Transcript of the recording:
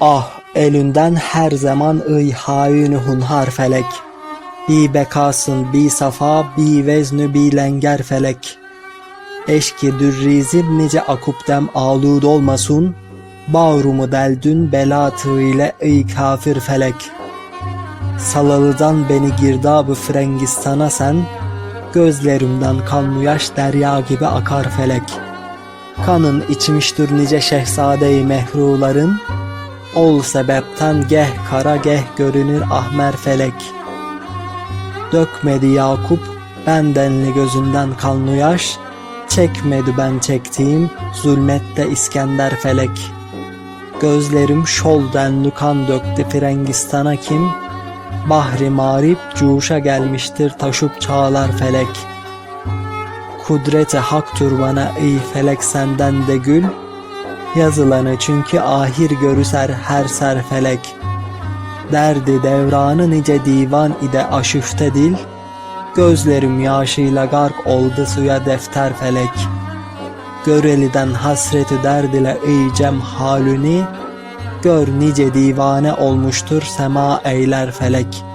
Ah elinden her zaman ıy hain hunhar felek. Bi bekasın bi safa bi veznü bi lenger felek. Eşki dürrizim nice akuptem alud olmasın. Bağrumu deldün belatı ile ıy kafir felek. Salalıdan beni girdabı Frengistana sen, Gözlerimden kanlı yaş derya gibi akar felek. Kanın içmiştir nice şehzade-i mehruların, Ol sebepten geh kara geh görünür ahmer felek. Dökmedi Yakup bendenli gözünden kanlı yaş, Çekmedi ben çektiğim zulmette İskender felek. Gözlerim şol denli kan döktü Frengistana kim? Bahri marip cuşa gelmiştir taşıp çağlar felek. Kudrete haktür bana ey felek senden de gül. Yazılanı çünkü ahir görüser her ser felek. Derdi devranı nice divan ide aşıfte dil. Gözlerim yaşıyla gark oldu suya defter felek. Göreliden hasreti derd ile iyicem halini, Gör nice divane olmuştur sema eyler felek.